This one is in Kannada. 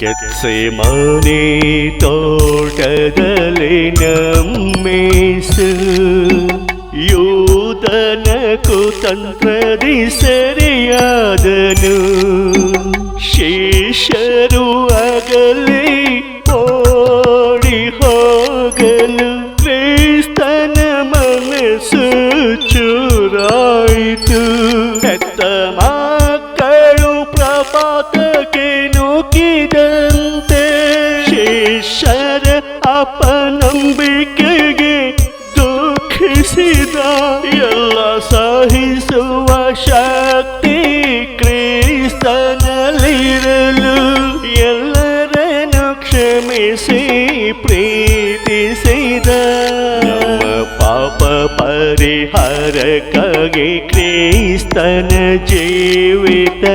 ಕೆತ್ಸೆ ಮನೆ ತೋಟದಲ್ಲಿ ನಮ್ಮೇಸು ಯೂದನ ಕುತಂತ್ರದಿ ಸರಿಯಾದನು ಶೇಷರು ಅಗಲಿ ಓಡಿ ಹೋಗಲು ಕ್ರಿಸ್ತನ ಮನಸ್ಸು ಚೂರಾಯಿತು ಶಿಷ್ಯರ ಅಪನಂಬಿಕೆಗೆ ದುಃಖಿಸಿದ ಎಲ್ಲ ಸಹಿಸುವ ಶಕ್ತಿ ಕ್ರಿಸ್ತನಲ್ಲಿರಲು ಎಲ್ಲರನ್ನು ಕ್ಷಮಿಸಿ ಪ್ರೀತಿಸಿದ. ಪಾಪ ಪರಿಹಾರಕ್ಕಾಗಿ ಕ್ರಿಸ್ತನ ಜೀವಿತ